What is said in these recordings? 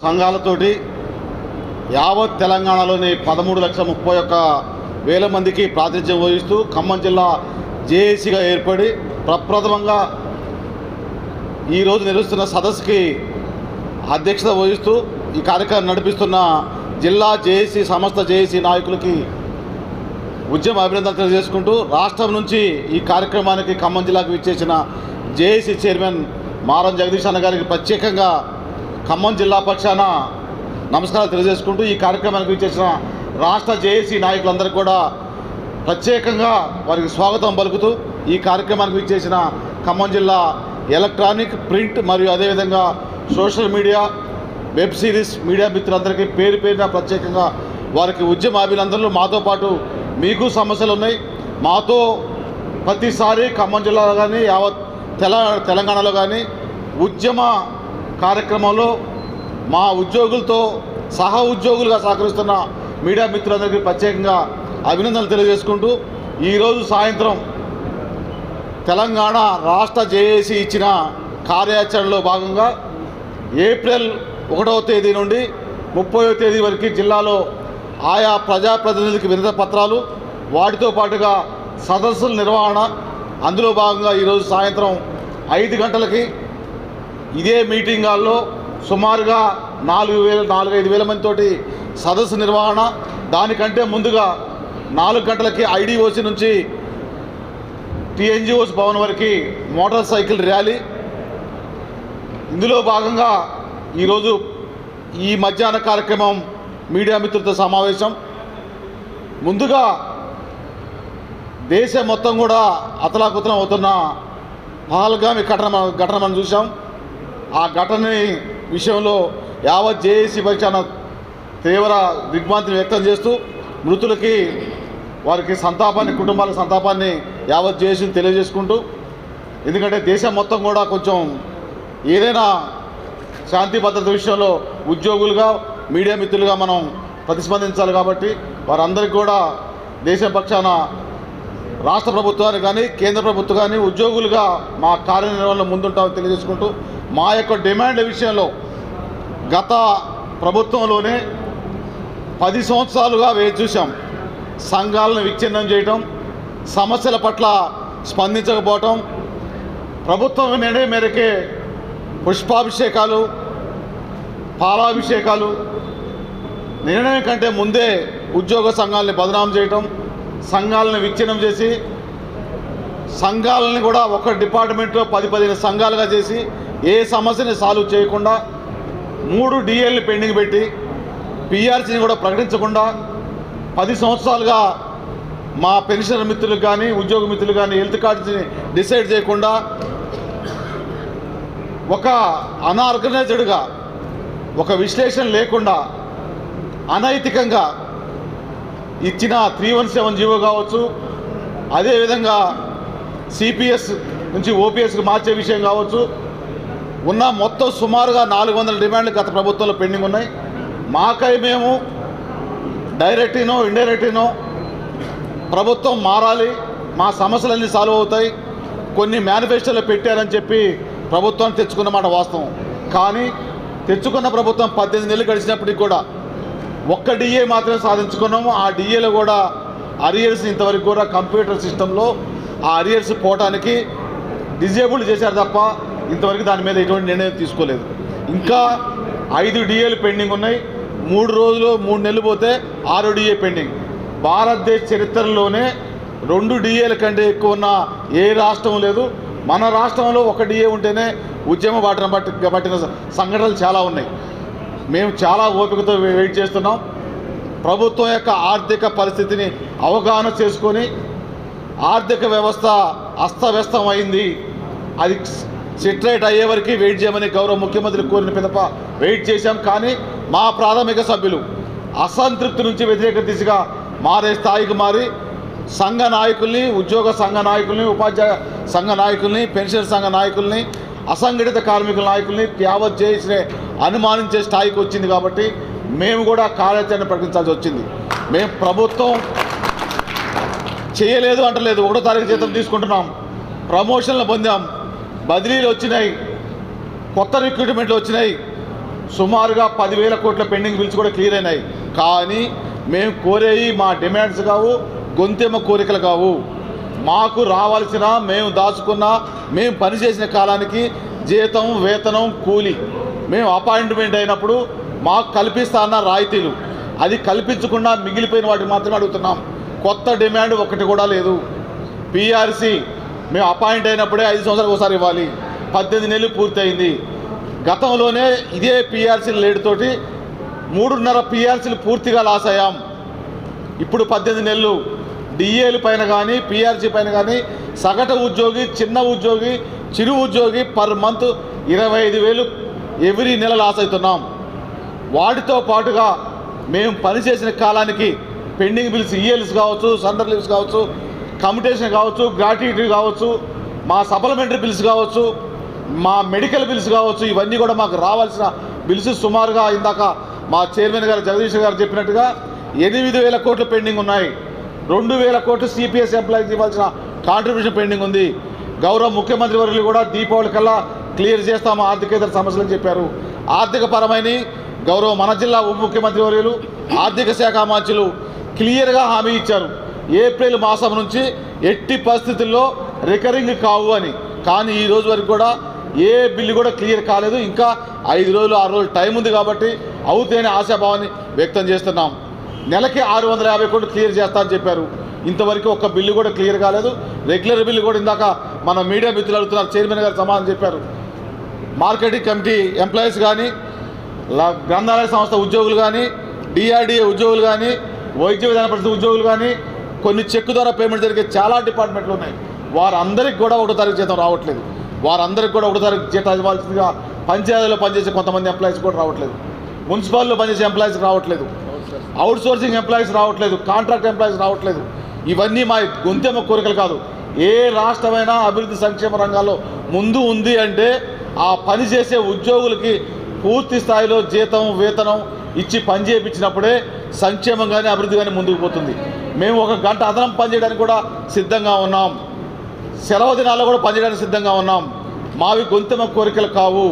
సంఘాలతోటి యావత్ తెలంగాణలోని పదమూడు లక్షల ముప్పై ఒక్క వేల మందికి ప్రాతినిధ్యం వహిస్తూ ఖమ్మం జిల్లా జేఏసీగా ఏర్పడి ప్రప్రథమంగా ఈరోజు నిర్వహిస్తున్న సదస్సుకి అధ్యక్షత వహిస్తూ ఈ కార్యక్రమం నడిపిస్తున్న జిల్లా జేఏసీ సమస్త జేఏసీ నాయకులకి ఉద్యమ అభినందనలు తెలియజేసుకుంటూ రాష్ట్రం నుంచి ఈ కార్యక్రమానికి ఖమ్మం జిల్లాకు విచ్చేసిన జేఏసీ చైర్మన్ మారం జగదీష్ అన్న గారికి ప్రత్యేకంగా ఖమ్మం జిల్లా పక్షాన నమస్కారాలు తెలియజేసుకుంటూ ఈ కార్యక్రమానికి విచ్చేసిన రాష్ట్ర జేఏసీ నాయకులందరికీ కూడా ప్రత్యేకంగా వారికి స్వాగతం పలుకుతూ ఈ కార్యక్రమానికి విచ్చేసిన ఖమ్మం జిల్లా ఎలక్ట్రానిక్ ప్రింట్ మరియు అదేవిధంగా social media web series media మిత్రులందరికీ పేరు పేరున ప్రత్యేకంగా వారికి ఉద్యమ అభినందనలు మాతో పాటు మీకు సమస్యలు ఉన్నాయి. మాతో ప్రతిసారి ఖమ్మం జిల్లాలో కానీ యావత్ తెలంగాణలో కానీ ఉద్యమ కార్యక్రమంలో మా ఉద్యోగులతో సహా ఉద్యోగులుగా సహకరిస్తున్న మీడియా మిత్రులందరికీ ప్రత్యేకంగా అభినందనలు తెలియజేసుకుంటూ ఈరోజు సాయంత్రం తెలంగాణ రాష్ట్ర జేఏసీ ఇచ్చిన కార్యాచరణలో భాగంగా ఏప్రిల్ ఒకటవ తేదీ నుండి ముప్పైవ తేదీ వరకు జిల్లాలో ఆయా ప్రజాప్రతినిధులకి వినత పత్రాలు వాటితో పాటుగా సదస్సుల నిర్వహణ. అందులో భాగంగా ఈరోజు సాయంత్రం ఐదు గంటలకి ఇదే మీటింగ్ హాల్లో సుమారుగా నాలుగు వేల నాలుగైదు వేల మందితోటి సదస్సు నిర్వహణ దానికంటే ముందుగా నాలుగు గంటలకి ఐడిఓసి నుంచి టీఎన్జిఓస్ భవన్ వరకు మోటార్ సైకిల్ ర్యాలీ. ఇందులో భాగంగా ఈరోజు ఈ మధ్యాహ్న కార్యక్రమం మీడియా మిత్రులతో సమావేశం. ముందుగా దేశం మొత్తం కూడా అతలాకుతలం అవుతున్న పహల్గామి ఘటన ఘటన మనం చూసాం ఆ ఘటన విషయంలో యావత్ జేఏసీ పక్షాన తీవ్ర దిగ్భ్రాంతిని వ్యక్తం చేస్తూ మృతులకి వారికి సంతాపాన్ని కుటుంబాల సంతాపాన్ని యావత్ జేఏసీని తెలియజేసుకుంటూ ఎందుకంటే దేశం మొత్తం కూడా కొంచెం ఏదైనా శాంతి భద్రత విషయంలో ఉద్యోగులుగా మీడియా మిత్రులుగా మనం ప్రతిస్పందించాలి కాబట్టి వారందరికీ కూడా దేశం పక్షాన రాష్ట్ర ప్రభుత్వానికి కానీ కేంద్ర ప్రభుత్వం కానీ ఉద్యోగులుగా మా కార్యనిర్వహణలో ముందుంటామని తెలియజేసుకుంటూ మా యొక్క డిమాండ్ విషయంలో గత ప్రభుత్వంలోనే పది సంవత్సరాలుగా వేచి చూసాం సంఘాలను విచ్ఛిన్నం చేయటం సమస్యల పట్ల స్పందించకపోవటం ప్రభుత్వం నిర్ణయం మేరకే పుష్పాభిషేకాలు పాలాభిషేకాలు నిర్ణయం కంటే ముందే ఉద్యోగ సంఘాలని బదనాం చేయటం సంఘాలను విచ్ఛిన్నం చేసి సంఘాలని కూడా ఒక డిపార్ట్మెంట్లో పది పదిహేను సంఘాలుగా చేసి ఏ సమస్యని సాల్వ్ చేయకుండా మూడు డిఎల్ని పెండింగ్ పెట్టి పిఆర్సీని కూడా ప్రకటించకుండా పది సంవత్సరాలుగా మా పెన్షనర్ మిత్రులకు కానీ ఉద్యోగ మిత్రులు కానీ హెల్త్ కార్డ్స్ని డిసైడ్ చేయకుండా ఒక అనార్గనైజ్డ్గా ఒక విశ్లేషణ లేకుండా అనైతికంగా ఇచ్చిన త్రీ వన్ సెవెన్ జీవో కావచ్చు. అదేవిధంగా సిపిఎస్ నుంచి ఓపీఎస్కి మార్చే విషయం కావచ్చు. ఉన్న మొత్తం సుమారుగా నాలుగు వందల డిమాండ్లు గత ప్రభుత్వంలో పెండింగ్ ఉన్నాయి. మాకై మేము డైరెక్ట్నో ఇండైరెక్ట్నో ప్రభుత్వం మారాలి. మా సమస్యలన్నీ సాల్వ్ అవుతాయి. కొన్ని మేనిఫెస్టోలు పెట్టారని చెప్పి ప్రభుత్వం తెచ్చుకున్నమాట వాస్తవం. కానీ తెచ్చుకున్న ప్రభుత్వం పద్దెనిమిది నెలలు గడిచినప్పటికి కూడా ఒక్క డిఏ మాత్రమే సాధించుకున్నాము. ఆ డిఏలో కూడా అరియర్స్ ఇంతవరకు కూడా కంప్యూటర్ సిస్టంలో ఆ అరియర్స్ పోవటానికి డిజేబుల్ చేశారు తప్ప ఇంతవరకు దాని మీద ఎటువంటి నిర్ణయం తీసుకోలేదు. ఇంకా ఐదు డిఏలు పెండింగ్ ఉన్నాయి. మూడు రోజులు మూడు నెలలు పోతే ఆరు డిఏ పెండింగ్. భారతదేశ చరిత్రలోనే రెండు డిఏల కంటే ఎక్కువ ఉన్న ఏ రాష్ట్రం లేదు. మన రాష్ట్రంలో ఒక డిఏ ఉంటేనే ఉద్యమ బాటన పట్టి పట్టిన సంఘటనలు చాలా ఉన్నాయి. మేము చాలా ఓపికతో వెయిట్ చేస్తున్నాం. ప్రభుత్వం యొక్క ఆర్థిక పరిస్థితిని అవగాహన చేసుకొని ఆర్థిక వ్యవస్థ అస్తవ్యస్తం అయింది అది సిట్రేట్ అయ్యే వరకు వెయిట్ చేయమని గౌరవ ముఖ్యమంత్రి కోరిన పిదప వెయిట్ చేశాం. కానీ మా ప్రాథమిక సభ్యులు అసంతృప్తి నుంచి వ్యతిరేక దిశగా మారే స్థాయికి మారి సంఘ నాయకుల్ని ఉద్యోగ సంఘ నాయకుల్ని ఉపాధ్యాయ సంఘ నాయకుల్ని పెన్షన్ సంఘ నాయకుల్ని అసంఘటిత కార్మికుల నాయకుల్ని యావత్ చేసి అనుమానించే స్థాయికి వచ్చింది కాబట్టి మేము కూడా కార్యాచరణ ప్రకటించాల్సి వచ్చింది. మేము ప్రభుత్వం చేయలేదు అంటలేదు. ఒకటో తారీఖు జీతం తీసుకుంటున్నాం. ప్రమోషన్లు పొందాం. బదిలీలు వచ్చినాయి. కొత్త రిక్రూట్మెంట్లు వచ్చినాయి. సుమారుగా పదివేల కోట్ల పెండింగ్ బిల్స్ కూడా క్లియర్ అయినాయి. కానీ మేము కోరేవి మా డిమాండ్స్ కావు గొంతెమ్మ కోరికలు కావు. మాకు రావాల్సిన మేము దాచుకున్న మేము పనిచేసిన కాలానికి జీతం వేతనం కూలి. మేము అపాయింట్మెంట్ అయినప్పుడు మాకు కల్పిస్తా అన్న రాయితీలు. అది కల్పించకుండా మిగిలిపోయిన వాటిని మాత్రమే అడుగుతున్నాం. కొత్త డిమాండ్ ఒకటి కూడా లేదు. పిఆర్సి మేము అపాయింట్ అయినప్పుడే ఐదు సంవత్సరాలకు ఒకసారి ఇవ్వాలి. పద్దెనిమిది నెలలు పూర్తయింది. గతంలోనే ఇదే పిఆర్సీ లేటుతోటి మూడున్నర పిఆర్సీలు పూర్తిగా లాస్ అయ్యాం. ఇప్పుడు పద్దెనిమిది నెలలు. డిఏల పైన కానీ పిఆర్సీ పైన కానీ సగటు ఉద్యోగి చిన్న ఉద్యోగి చిరు ఉద్యోగి పర్ మంత్ ఇరవై ఐదు వేలు ఎవ్రీ నెల లాస్ అవుతున్నాం. వాటితో పాటుగా మేము పనిచేసిన కాలానికి పెండింగ్ బిల్స్ ఈఎల్స్ కావచ్చు సండర్ లీవ్స్ కావచ్చు కమ్యూటేషన్ కావచ్చు గ్రాట్యుటీ కావచ్చు మా సప్లిమెంటరీ బిల్స్ కావచ్చు మా మెడికల్ బిల్స్ కావచ్చు ఇవన్నీ కూడా మాకు రావాల్సిన బిల్స్ సుమారుగా ఇందాక మా చైర్మన్ గారు జగదీష్ గారు చెప్పినట్టుగా ఎనిమిది వేల కోట్లు పెండింగ్ ఉన్నాయి. రెండు వేల కోట్లు సిపిఎస్ ఎంప్లాయీకి ఇవ్వాల్సిన కాంట్రిబ్యూషన్ పెండింగ్ ఉంది. గౌరవ ముఖ్యమంత్రి వర్యులు కూడా దీపావళి కల్లా క్లియర్ చేస్తాము ఆర్థికేతర సమస్యలు చెప్పారు. ఆర్థిక పరమైన గౌరవ మన జిల్లా ఉప ముఖ్యమంత్రి వర్యులు ఆర్థిక శాఖ మంత్రులు క్లియర్గా హామీ ఇచ్చారు. ఏప్రిల్ మాసం నుంచి ఎట్టి పరిస్థితుల్లో రికరింగ్ కావు అని. కానీ ఈ రోజు వరకు కూడా ఏ బిల్లు కూడా క్లియర్ కాలేదు. ఇంకా ఐదు రోజులు ఆరు రోజులు టైం ఉంది కాబట్టి అవుతేనే ఆశాభావాన్ని వ్యక్తం చేస్తున్నాం. నెలకి ఆరు వందల యాభై కోట్లు క్లియర్ చేస్తా అని చెప్పారు. ఇంతవరకు ఒక్క బిల్లు కూడా క్లియర్ కాలేదు. రెగ్యులర్ బిల్లు కూడా ఇందాక మన మీడియా మిత్రులు అడుగుతున్నారు. చైర్మన్ గారు సమాధానం చెప్పారు. మార్కెటింగ్ కమిటీ ఎంప్లాయీస్ కానీ ల- గ్రంథాలయ సంస్థ ఉద్యోగులు కానీ డిఆర్డిఏ ఉద్యోగులు కానీ వైద్య విధాన పరిస్థితి ఉద్యోగులు కానీ కొన్ని చెక్ ద్వారా పేమెంట్ జరిగే చాలా డిపార్ట్మెంట్లు ఉన్నాయి. వారందరికి కూడా ఒకటో తారీఖు జీతం రావట్లేదు. వారందరికి కూడా ఒకటో తారీఖు జీతం ఇవ్వాల్సిందిగా పంచాయతీలో పనిచేసే కొంతమంది ఎంప్లాయీస్ కూడా రావట్లేదు. మున్సిపాల్లో పనిచేసే ఎంప్లాయీస్కి రావట్లేదు. అవుట్ సోర్సింగ్ ఎంప్లాయీస్ రావట్లేదు కాంట్రాక్ట్ ఎంప్లాయీస్ రావట్లేదు. ఇవన్నీ మా గొంతెమ్మ కోరికలు కాదు. ఏ రాష్ట్రమైనా అభివృద్ధి సంక్షేమ రంగాల్లో ముందు ఉంది అంటే ఆ పని చేసే ఉద్యోగులకి పూర్తి స్థాయిలో జీతం వేతనం ఇచ్చి పని చేయించినప్పుడే సంక్షేమం కానీ అభివృద్ధి కానీ ముందుకు పోతుంది. మేము ఒక గంట అదనం పనిచేయడానికి కూడా సిద్ధంగా ఉన్నాం. సెలవు దినాల్లో కూడా పనిచేయడానికి సిద్ధంగా ఉన్నాం. మావి గొంతెమ్మ కోరికలు కావు.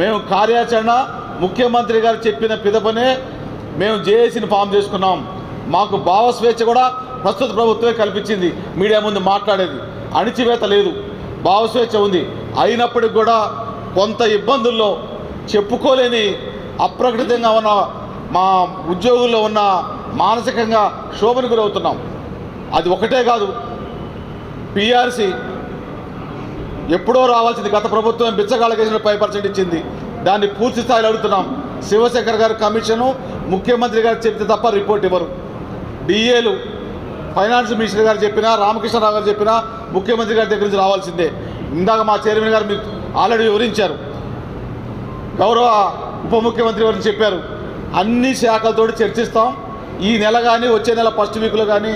మేము కార్యాచరణ ముఖ్యమంత్రి గారు చెప్పిన పిదపనే మేము జేఏసీని ఫామ్ చేసుకున్నాం. మాకు భావస్వేచ్ఛ కూడా ప్రస్తుత ప్రభుత్వమే కల్పించింది. మీడియా ముందు మాట్లాడేది. అణిచివేత లేదు. భావస్వేచ్ఛ ఉంది. అయినప్పటికి కూడా కొంత ఇబ్బందుల్లో చెప్పుకోలేని అప్రకటితంగా ఉన్న మా ఉద్యోగుల్లో ఉన్న మానసికంగా శోభను గురవుతున్నాం. అది ఒకటే కాదు. పీఆర్సీ ఎప్పుడో రావాల్సింది గత ప్రభుత్వం బిచ్చగాళ్ళకేసిన ఫైవ్ పర్సెంట్ ఇచ్చింది. దాన్ని పూర్తి స్థాయిలో అడుగుతున్నాం. శివశంకర్ గారు కమిషను ముఖ్యమంత్రి గారు చెప్తే తప్ప రిపోర్ట్ ఇవ్వరు. డిఏలు ఫైనాన్స్ మినిస్టర్ గారు చెప్పినా రామకృష్ణరావు గారు చెప్పినా ముఖ్యమంత్రి గారి దగ్గర నుంచి రావాల్సిందే. ఇందాక మా చైర్మన్ గారు మీకు ఆల్రెడీ వివరించారు. గౌరవ ఉప ముఖ్యమంత్రి వారు చెప్పారు. అన్ని శాఖలతో చర్చిస్తాం. ఈ నెల కానీ వచ్చే నెల ఫస్ట్ వీక్లో కానీ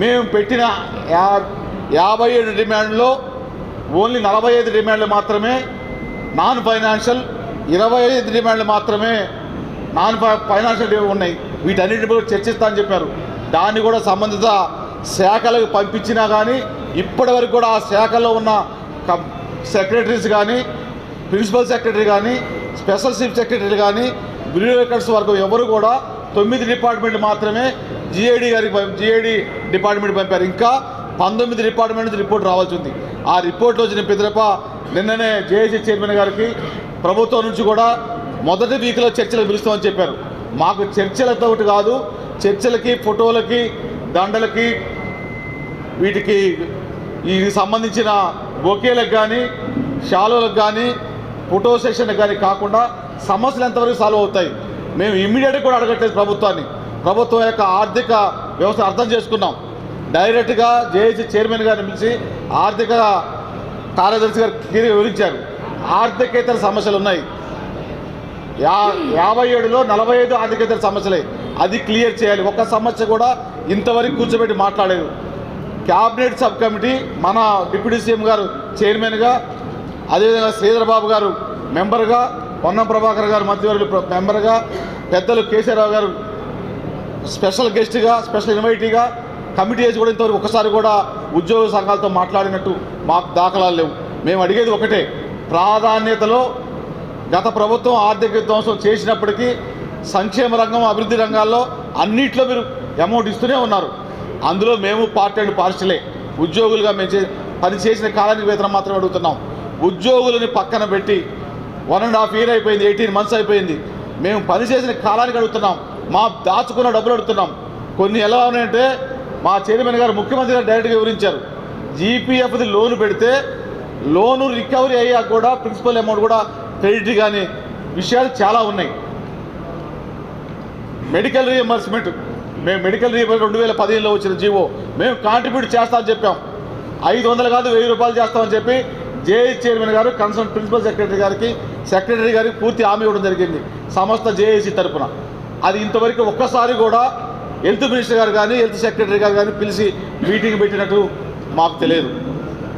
మేము పెట్టిన యా యాభై ఏడు డిమాండ్లో ఓన్లీ నలభై ఐదు డిమాండ్లు మాత్రమే నాన్ ఫైనాన్షియల్ ఇరవై ఐదు డిమాండ్లు మాత్రమే నాన్ ఫైనాన్షియల్ ఉన్నాయి. వీటన్నిటి కూడా చర్చిస్తా అని చెప్పారు. దాన్ని కూడా సంబంధిత శాఖలకు పంపించినా కానీ ఇప్పటి వరకు కూడా ఆ శాఖలో ఉన్న కం- సెక్రటరీస్ కానీ ప్రిన్సిపల్ సెక్రటరీ కానీ స్పెషల్ చీఫ్ సెక్రటరీ కానీ బ్యూరోక్రట్స్ వరకు ఎవరు కూడా తొమ్మిది డిపార్ట్మెంట్లు మాత్రమే జిఏడి గారికి జిఏడి డిపార్ట్మెంట్ పంపారు. ఇంకా పంతొమ్మిది డిపార్ట్మెంట్ నుంచి రిపోర్ట్ రావాల్సి ఉంది. ఆ రిపోర్ట్లో వచ్చిన పిదరప నిన్ననే జేఏసీ చైర్మన్ గారికి ప్రభుత్వం నుంచి కూడా మొదటి వీక్లో చర్చలు పిలుస్తామని చెప్పారు. మాకు చర్చలతో ఒకటి కాదు చర్చలకి ఫోటోలకి దండలకి వీటికి ఇది సంబంధించిన బొకేలకు కానీ షాలోలకు కానీ ఫోటో సెషన్లకు కానీ కాకుండా సమస్యలు ఎంతవరకు సాల్వ్ అవుతాయి? మేము ఇమ్మీడియట్గా కూడా అడగట్లేదు ప్రభుత్వాన్ని. ప్రభుత్వం యొక్క ఆర్థిక వ్యవస్థ అర్థం చేసుకున్నాం. డైరెక్ట్గా జేఏసీ చైర్మన్ గారిని పిలిచి ఆర్థిక కార్యదర్శి గారు వివరించారు. ఆర్థికేతర సమస్యలు ఉన్నాయి. యా యాభై ఏడులో నలభై ఐదు ఆర్థికేతర సమస్యలే. అది క్లియర్ చేయాలి. ఒక సమస్య కూడా ఇంతవరకు కూర్చోబెట్టి మాట్లాడలేదు. క్యాబినెట్ సబ్ కమిటీ మన డిప్యూటీ సీఎం గారు చైర్మన్గా అదేవిధంగా శ్రీధర్ బాబు గారు మెంబర్గా పొన్నం ప్రభాకర్ గారు మంత్రివర్యులు మెంబర్గా పెద్దలు కేసీఆర్ గారు స్పెషల్ గెస్ట్గా స్పెషల్ ఇన్వైటీగా కమిటీ వేసి కూడా ఇంతవరకు ఒకసారి కూడా ఉద్యోగ సంఘాలతో మాట్లాడినట్టు మాకు దాఖలాలు లేవు. మేము అడిగేది ఒకటే ప్రాధాన్యతలో గత ప్రభుత్వం ఆర్థిక విధ్వంసం చేసినప్పటికీ సంక్షేమ రంగం అభివృద్ధి రంగాల్లో అన్నిట్లో మీరు అమౌంట్ ఇస్తూనే ఉన్నారు. అందులో మేము పార్ట్ అండ్ పార్షలే ఉద్యోగులుగా మేము చే పని చేసిన కాలానికి వేతనం మాత్రం అడుగుతున్నాం. ఉద్యోగులని పక్కన పెట్టి వన్ అండ్ హాఫ్ ఇయర్ అయిపోయింది ఎయిటీన్ మంత్స్ అయిపోయింది. మేము పని చేసిన కాలానికి అడుగుతున్నాం. మా దాచుకున్న డబ్బులు అడుగుతున్నాం. కొన్ని ఎలా ఉన్నాయంటే మా చైర్మన్ గారు ముఖ్యమంత్రి గారు డైరెక్ట్గా వివరించారు. జీపీఎఫ్ది లోన్ పెడితే లోను రికవరీ అయ్యాక కూడా ప్రిన్సిపల్ అమౌంట్ కూడా క్రెడిట్ కానీ విషయాలు చాలా ఉన్నాయి. మెడికల్ రీఎంబర్స్మెంట్ మేము మెడికల్ రీఎంబర్స్మెంట్ రెండు వేల పదిహేనులో వచ్చిన జీవో మేము కాంట్రిబ్యూట్ చేస్తామని చెప్పాం. ఐదు వందలు కాదు వెయ్యి రూపాయలు చేస్తామని చెప్పి జేఏ చైర్మన్ గారు కన్సర్న్ ప్రిన్సిపల్ సెక్రటరీ గారికి సెక్రటరీ గారికి పూర్తి హామీ ఇవ్వడం జరిగింది సంస్థ జేఏసీ తరపున. అది ఇంతవరకు ఒక్కసారి కూడా హెల్త్ మినిస్టర్ గారు కానీ హెల్త్ సెక్రటరీ గారు కానీ పిలిచి మీటింగ్ పెట్టినట్టు మాకు తెలియదు.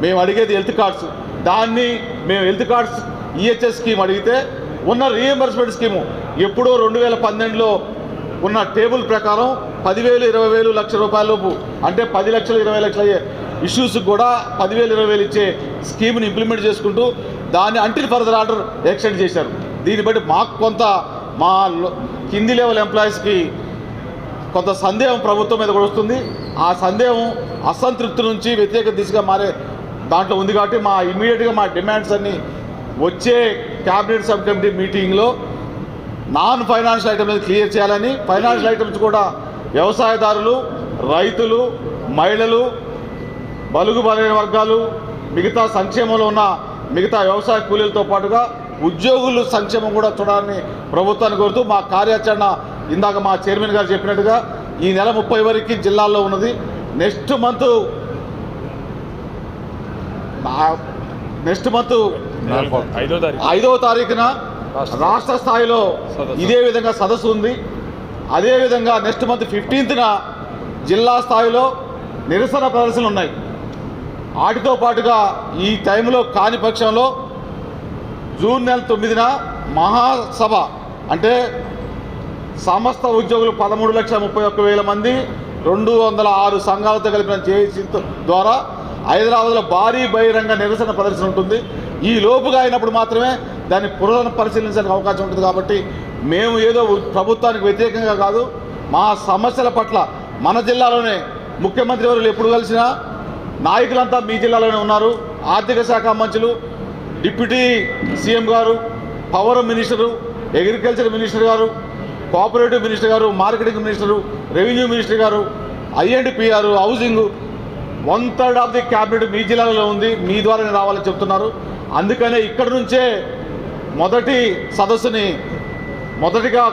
మేము అడిగేది హెల్త్ కార్డ్స్ దాన్ని మేము హెల్త్ కార్డ్స్ ఈహెచ్ఎస్ స్కీమ్ అడిగితే ఉన్న రీఎంబర్స్మెంట్ స్కీము ఎప్పుడో రెండు వేల పన్నెండులో ఉన్న టేబుల్ ప్రకారం పదివేలు ఇరవై వేలు లక్ష రూపాయలలోపు అంటే పది లక్షలు ఇరవై లక్షల ఇష్యూస్ కూడా పదివేలు ఇరవై వేలు ఇచ్చే స్కీమ్ని ఇంప్లిమెంట్ చేసుకుంటూ దాన్ని అంటిల్ ఫర్దర్ ఆర్డర్ ఎక్స్టెండ్ చేశారు. దీన్ని బట్టి మాకు కొంత మా కింది లెవెల్ ఎంప్లాయీస్కి కొంత సందేహం ప్రభుత్వం మీద కూడా వస్తుంది. ఆ సందేహం అసంతృప్తి నుంచి వ్యతిరేక దిశగా మారే దాంట్లో ఉంది కాబట్టి మా ఇమీడియట్గా మా డిమాండ్స్ అన్నీ వచ్చే క్యాబినెట్ సబ్ కమిటీ మీటింగ్లో నాన్ ఫైనాన్షియల్ ఐటమ్ మీద క్లియర్ చేయాలని. ఫైనాన్షియల్ ఐటమ్స్ కూడా వ్యవసాయదారులు రైతులు మహిళలు బలుగు బలైన వర్గాలు మిగతా సంక్షేమంలో ఉన్న మిగతా వ్యవసాయ కూలీలతో పాటుగా ఉద్యోగులు సంక్షేమం కూడా చూడాలని ప్రభుత్వాన్ని కోరుతూ మా కార్యాచరణ ఇందాక మా చైర్మన్ గారు చెప్పినట్టుగా ఈ నెల ముప్పై వరకు జిల్లాల్లో ఉన్నది. నెక్స్ట్ మంత్ నెక్స్ట్ మంత్ ఐదో తారీఖున రాష్ట్ర- స్థాయిలో. ఇదే విధంగా సదస్సు ఉంది. అదేవిధంగా నెక్స్ట్ మంత్ ఫిఫ్టీన్త్న జిల్లా స్థాయిలో నిరసన ప్రదర్శనలు ఉన్నాయి. వాటితో పాటుగా ఈ టైంలో కాని పక్షంలో జూన్ నెల తొమ్మిదిన మహాసభ అంటే సమస్త ఉద్యోగులు పదమూడు లక్షల ముప్పై ఒక్క వేల మంది రెండు వందల ఆరు సంఘాలతో కలిపిన జేఏసీ ద్వారా హైదరాబాద్లో భారీ బహిరంగ నిరసన ప్రదర్శన ఉంటుంది. ఈ లోపుగా అయినప్పుడు మాత్రమే దాన్ని పునః పరిశీలించడానికి అవకాశం ఉంటుంది కాబట్టి మేము ఏదో ప్రభుత్వానికి వ్యతిరేకంగా కాదు మా సమస్యల పట్ల మన జిల్లాలోనే ముఖ్యమంత్రి వారు ఎప్పుడు కలిసినా నాయకులంతా మీ జిల్లాలోనే ఉన్నారు. ఆర్థిక శాఖ మంత్రులు డిప్యూటీ సీఎం గారు పవర్ మినిస్టరు అగ్రికల్చర్ మినిస్టర్ గారు కోఆపరేటివ్ మినిస్టర్ గారు మార్కెటింగ్ మినిస్టరు రెవెన్యూ మినిస్టర్ గారు I and PR housing one third of the cabinet మీ జిల్లాలో ఉంది మీ ద్వారానే రావాలని చెప్తున్నారు. అందుకనే ఇక్కడ నుంచే మొదటి సదస్సుని మొదటిగా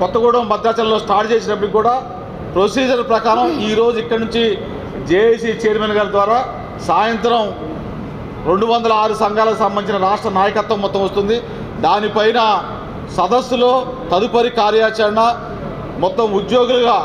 కొత్తగూడెం భద్రాచలంలో స్టార్ట్ చేసినప్పటికి కూడా ప్రొసీజర్ ప్రకారం ఈరోజు ఇక్కడ నుంచి జేఏసీ చైర్మన్ గారి ద్వారా సాయంత్రం రెండు వందల ఆరు సంఘాలకు సంబంధించిన రాష్ట్ర నాయకత్వం మొత్తం వస్తుంది. దానిపైన సదస్సులో తదుపరి కార్యాచరణ మొత్తం ఉద్యోగులుగా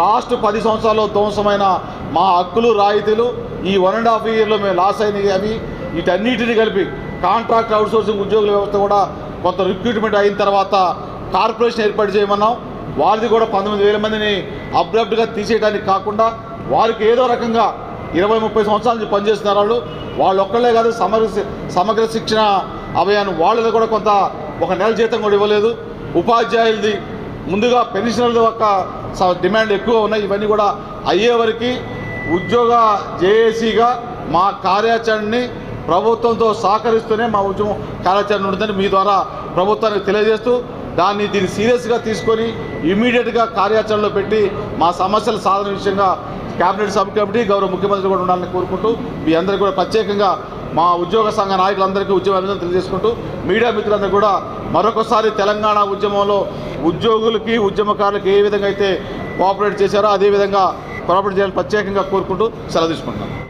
లాస్ట్ పది సంవత్సరాల్లో ధ్వంసమైన మా హక్కులు రాయితీలు ఈ వన్ అండ్ హాఫ్ ఇయర్లో మేము లాస్ అయినవి అవి. వీటన్నిటిని కలిపి కాంట్రాక్ట్ అవుట్సోర్సింగ్ ఉద్యోగుల వ్యవస్థ కూడా కొంత రిక్రూట్మెంట్ అయిన తర్వాత కార్పొరేషన్ ఏర్పాటు చేయమన్నాం. వారిది కూడా పంతొమ్మిది వేల మందిని అబ్రప్ట్గా తీసేయడానికి కాకుండా వారికి ఏదో రకంగా ఇరవై ముప్పై సంవత్సరాల నుంచి పనిచేస్తున్నారు వాళ్ళు. వాళ్ళు ఒక్కళ్ళే కాదు సమగ్ర సమగ్ర శిక్షణ అభయాన్ని వాళ్ళది కూడా కొంత ఒక నెల జీతం కూడా ఇవ్వలేదు. ఉపాధ్యాయులది ముందుగా పెన్షనర్ల యొక్క స- డిమాండ్ ఎక్కువ ఉన్నాయి. ఇవన్నీ కూడా అయ్యే వరకు ఉద్యోగ జేఏసీగా మా కార్యాచరణని ప్రభుత్వంతో సహకరిస్తూనే మా ఉద్యమం కార్యాచరణ ఉంటుందని మీ ద్వారా ప్రభుత్వానికి తెలియజేస్తూ దాన్ని దీన్ని సీరియస్గా తీసుకొని ఇమీడియట్గా కార్యాచరణలో పెట్టి మా సమస్యల సాధన విషయంగా కేబినెట్ సబ్ కమిటీ గౌరవ ముఖ్యమంత్రి కూడా ఉండాలని కోరుకుంటూ మీ అందరికీ కూడా ప్రత్యేకంగా మా ఉద్యోగ సంఘ నాయకులందరికీ ఉద్యమ అభినందనలు తెలియజేసుకుంటూ మీడియా మిత్రులందరూ కూడా మరొకసారి తెలంగాణ ఉద్యమంలో ఉద్యోగులకి ఉద్యమకారులకి ఏ విధంగా అయితే కోఆపరేట్ చేశారో అదేవిధంగా కోఆపరేట్ చేయాలని ప్రత్యేకంగా కోరుకుంటూ సెలవు తీసుకుంటున్నాను